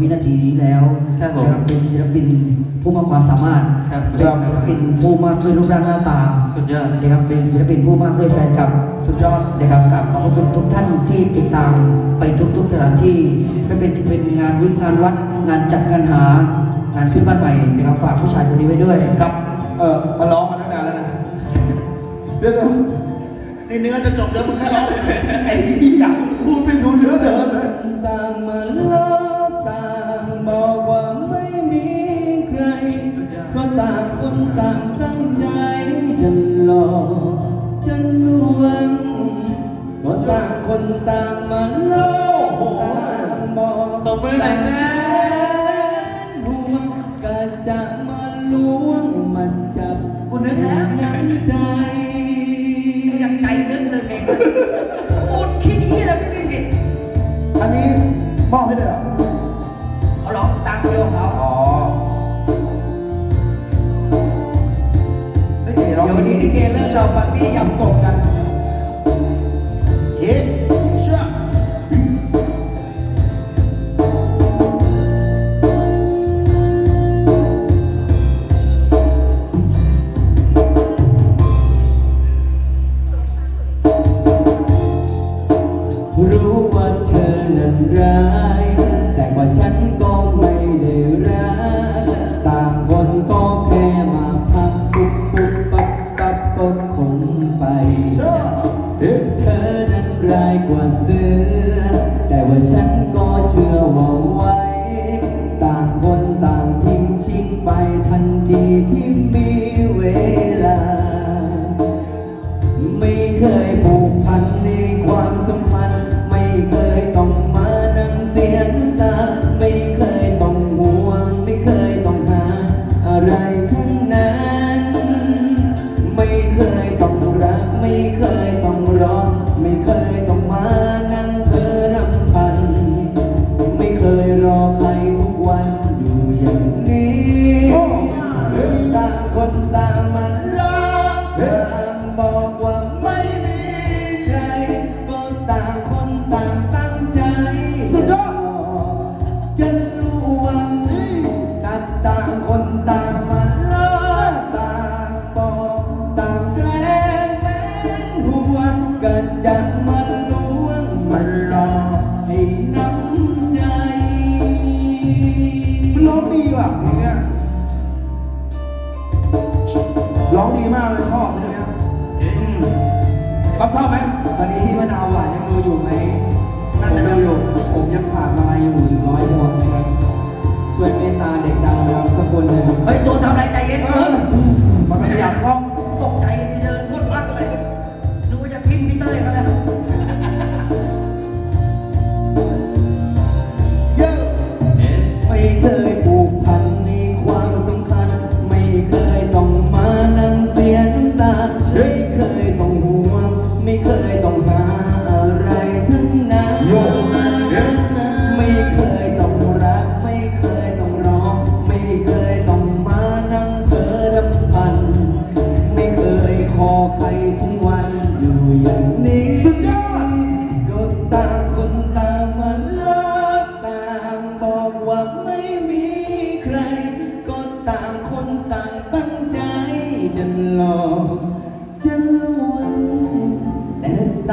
วินาทีนี้แล้วครับผมนะครับเป็นศิลปินผู้มากความสามารถครับเป็นศิลปินผู้มากด้วยรูปร่างหน้าตาสุดยอด นะครับเป็นศิลปินผู้มากด้วยแฟนคลับสุดยอดนะครับกับขอบคุณทุกท่านที่ติดตามไปทุกๆสถานที่ไม่เป็นจะเป็นงานวิงานวัดงานจัดงานหางานขึ้นบ้านใหม่นะครับฝากผู้ชายคนนี้ไว้ด้วยครับเออมาร้องมาตั้งนานแล้วนะเดี๋ยวในเนื้อจะจบแล้วมึงไม่ร้องเลยๆไอ้นี่อยาก ตบมือหน่นะลวก็จะมาล้วงมันจับกูนึกแล้วน้ำใจอยากใจนึกเลยเพลงพูดคิดที่อะไรไม่ผิดอันนี้มอบให้เลยเหรอเขาร้องตามเดียวเขาอ๋อเอ๋ร้องเดี๋ยววันนี้ลิเกเลิกชอบปาร์ตี้ยำกบกัน ร้า ร้องดีมากเลยชอบเพลงเนี้ยปั๊บชอบไหมตอนนี้พี่มะนาวหวานยังดูอยู่ไหมน่าจะดูอยู่ ผมยังขาดมาอยู่หนึ่งร้อยพวงนะครับ ช่วยเมตตาเด็กดังเราสักคนหนึ่งเฮ้ยตัวทำอะไรใจเย็นเอเอออมันไม่อยากร้องตกใจเดินพวดพลัดไปดูว่าจะทิ้งพีเตอร์เขาแล้ว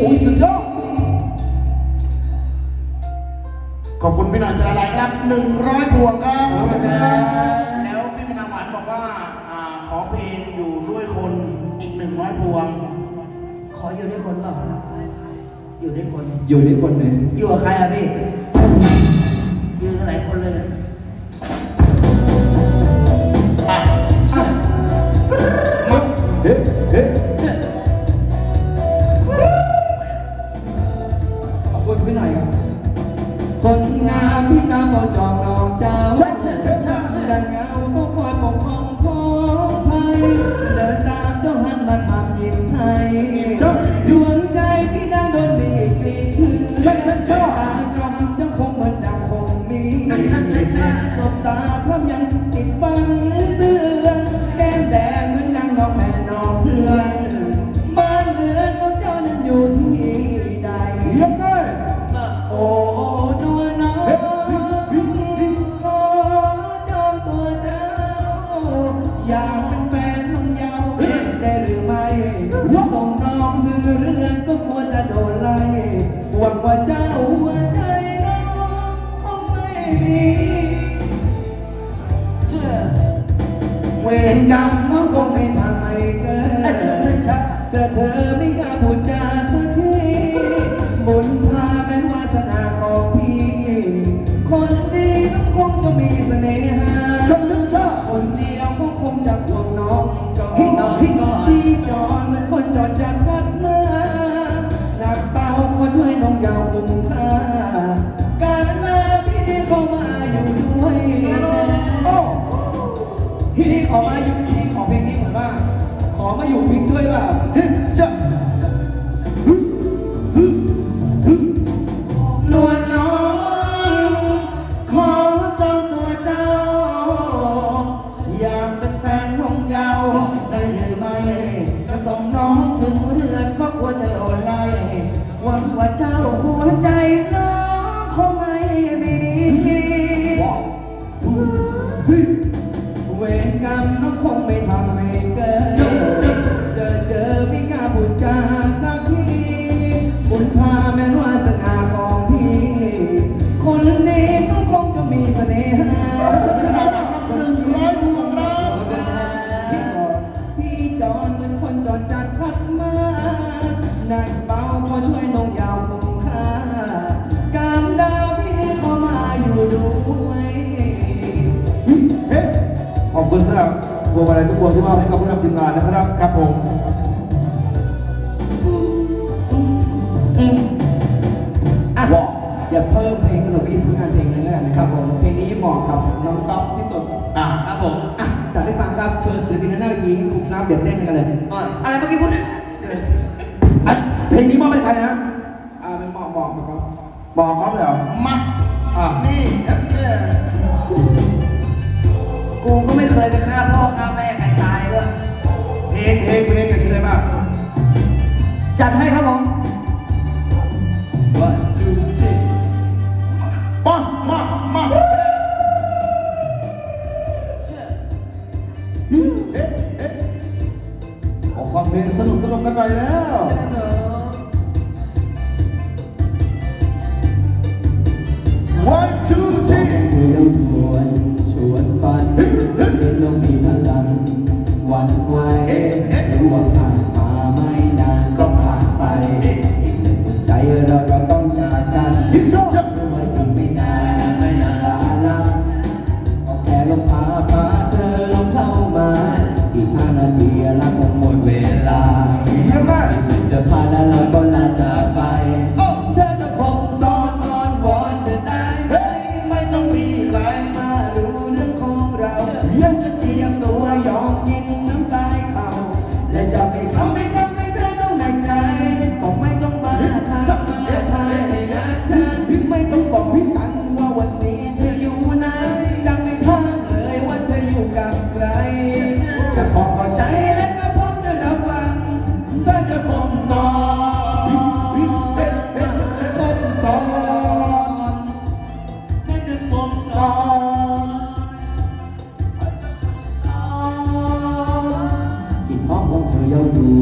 อ้ยสุดยอด ขอบคุณพี่หน่อยชลาลัยครับหนึ่งร้อยพวงครับ แล้วพี่มนาหวานบอกว่าอ่า ขอเพลงอยู่ด้วยคนอีกหนึ่งร้อยพวง ขออยู่ด้วยคนเปล่าอยู่ด้วยคน อยู่ที่คนไหน อยู่กับใครอะพี่ ยืนกันหลายคนเลยนะ เวรกรรมน้องคงไม่ทำให้เกิดเธอเธอไม่กล้าพูด 有平推吧 คุณสำหรับพวงมะลัยทุกวงที่มอบให้กับผู้นำทีมงานนะครับครับผมอะอย่าเพิ่มเพลงสนุกอีกสักงานเพลงนึงแล้วกันนะครับผมเพลงนี้เหมาะกับน้องต๊อกที่สุดอะครับผมอะจากให้ฟังครับเชิญศิลปินหน้าเวทีคุณน้ำเด็ดยวเต้นกันเลยอะไรเมื่อกี้พูดอะเพลงนี้มอบให้ใครนะอ่าเป็นเหมาะเหมาะกับเขอกเขาเลยเหรอมัดอะนี่แอปเชอร์ กูก็ไม่เคยไปฆ่าพ่อฆ่าแม่ใครตายด้วยเพลงเพลงเพลงเกิดขึ้นมากจัดให้ครับผม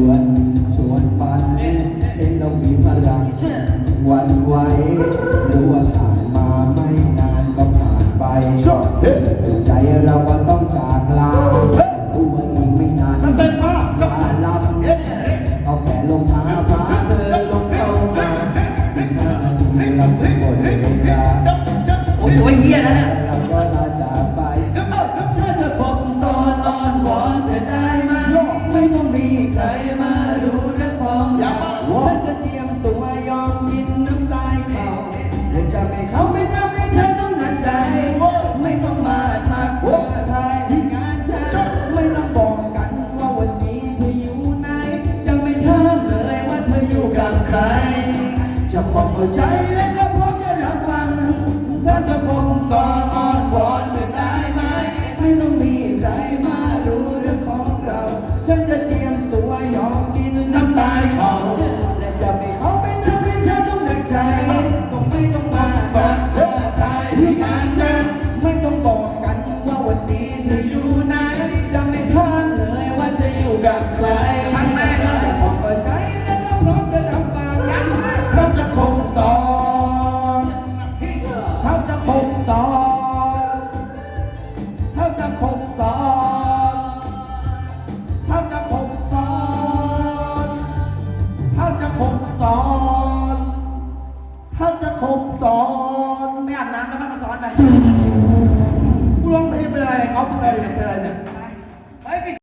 วนชวนฟันเห็นเรามีพลังวันไหวรู้ว่าผ่านมาไม่นานก็ผ่านไปใจเราก็ต้องจากลาตัวอีกไม่นานลาลับเอาแขนลงท้าพาเธอลงเข้ามาอีกห้านที่เราต้องหมดเวลาโอ้โหเฮียนะเนี่ย 我再也不